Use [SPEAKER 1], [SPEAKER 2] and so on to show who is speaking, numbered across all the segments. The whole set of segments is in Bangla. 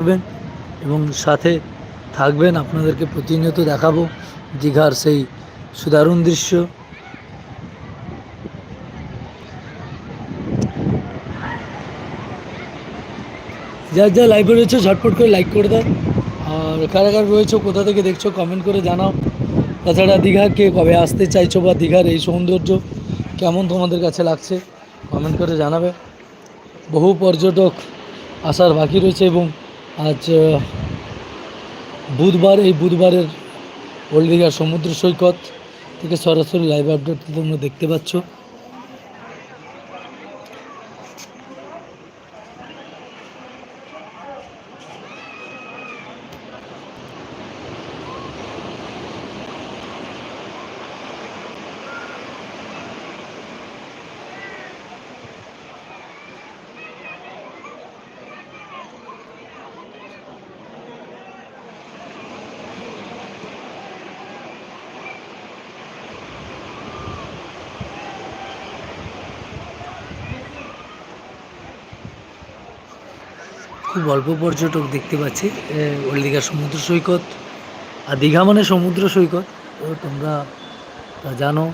[SPEAKER 1] করবেন এবং সাথে থাকবেন। আপনাদেরকে প্রতিনিয়ত দেখাবো দীঘার সেই সুদারুণ দৃশ্য। যার যা লাইভে রয়েছে, ঝটপট করে লাইক করে দাও। আর কারা কারা রয়েছে, কোথা থেকে দেখছ কমেন্ট করে জানাও। তাছাড়া দীঘাকে কবে আসতে চাইছো বা দীঘার এই সৌন্দর্য কেমন তোমাদের কাছে লাগছে কমেন্ট করে জানাবে। বহু পর্যটক আসার বাকি রয়েছে এবং আজ বুধবার এই বুধবারের ওল্ড সমুদ্র সৈকত থেকে সরাসরি লাইভ আপডেট তোমরা দেখতে পাচ্ছ। খুব অল্প পর্যটক দেখতে পাচ্ছি ওল্ড দীঘার সমুদ্র সৈকত আর দীঘা মানে সমুদ্র সৈকত। তো তোমরা জানো।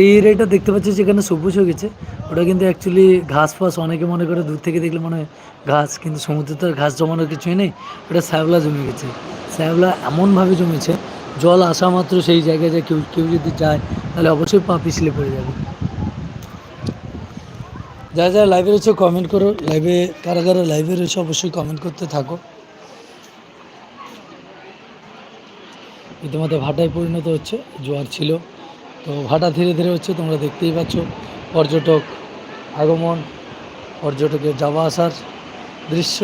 [SPEAKER 1] এই এরিয়াটা দেখতে পাচ্ছি যেখানে সবুজ হয়ে গেছে, ওটা কিন্তু অ্যাকচুয়ালি ঘাস ফাস অনেকে মনে করে দূর থেকে দেখলে মনে হয় ঘাস, কিন্তু সমুদ্রে তো আর ঘাস জমানোর কিছুই নেই, ওটা শ্যাওলা জমে গেছে। শ্যাওলা এমনভাবে জমেছে, জল আসা মাত্র সেই জায়গায় যায়, কেউ কেউ যদি যায়, তাহলে অবশ্যই পা পিছলে পড়ে যাবে। যারা যারা লাইভে রয়েছে কমেন্ট করো লাইভে কারা কারা লাইভে রয়েছে অবশ্যই কমেন্ট করতে থাকো। ইতিমধ্যে ভাটায় পরিণত হচ্ছে, জোয়ার ছিল। তো ভাটা ধীরে ধীরে হচ্ছে, তোমরা দেখতেই পাচ্ছ, পর্যটক আগমন, পর্যটকের যাওয়া আসার দৃশ্য।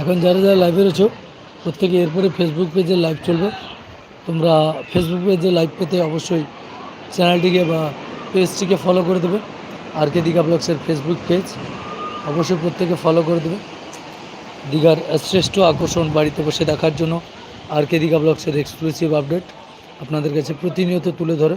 [SPEAKER 1] এখন যারা যারা লাইভে রয়েছো, প্রত্যেকে এরপরে ফেসবুক পেজে লাইভ চলবে। তোমরা ফেসবুক পেজে লাইভ পেতে অবশ্যই চ্যানেলটিকে বা পেজটিকে ফলো করে দেবে। আর কে দীঘা ব্লগসের ফেসবুক পেজ অবশ্যই প্রত্যেকে ফলো করে দেবে। দীঘার শ্রেষ্ঠ আকর্ষণ বাড়িতে বসে দেখার জন্য আর কে দীঘা ব্লগসের এক্সক্লুসিভ আপডেট আপনাদের কাছে প্রতিনিয়ত তুলে ধরে।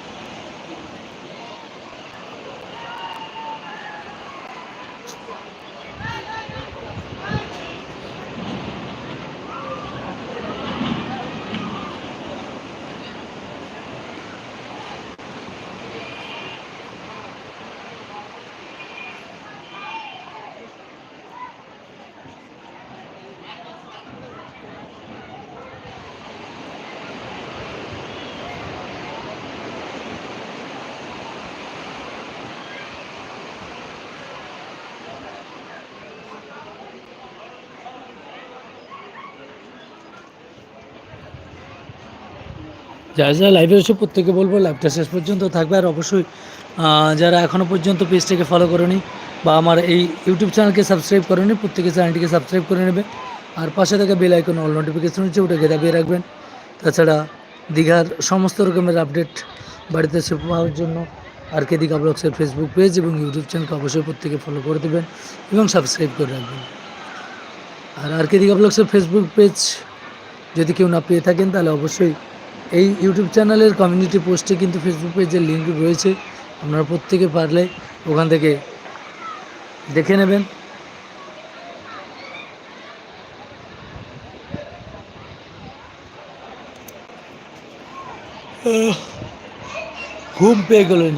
[SPEAKER 1] যারা যারা লাইভে রয়েছে প্রত্যেকে বলব লাইভটা শেষ পর্যন্ত থাকবে। আর অবশ্যই যারা এখনও পর্যন্ত পেজটাকে ফলো করেনি বা আমার এই ইউটিউব চ্যানেলকে সাবস্ক্রাইব করেনি, প্রত্যেকে চ্যানেলটিকে সাবস্ক্রাইব করে নেবে। আর পাশে থাকা বেল আইকন অল নোটিফিকেশন হচ্ছে ওটাকে দাবিয়ে রাখবেন। তাছাড়া দীঘার সমস্ত রকমের আপডেট বাড়িতে এসে পাওয়ার জন্য আর কে দীঘা ব্লগসের ফেসবুক পেজ এবং ইউটিউব চ্যানেলকে অবশ্যই প্রত্যেকে ফলো করে দেবেন এবং সাবস্ক্রাইব করে রাখবেন। আর আর কে দীঘা ব্লগসের ফেসবুক পেজ যদি কেউ না পেয়ে থাকেন, তাহলে অবশ্যই এই ইউটিউব চ্যানেলের কমিউনিটি পোস্টে কিন্তু ফেসবুক পেজের লিঙ্ক রয়েছে। আপনারা প্রত্যেকে পারলে ওখান থেকে দেখে নেবেন। ঘুম পেয়ে গেলেন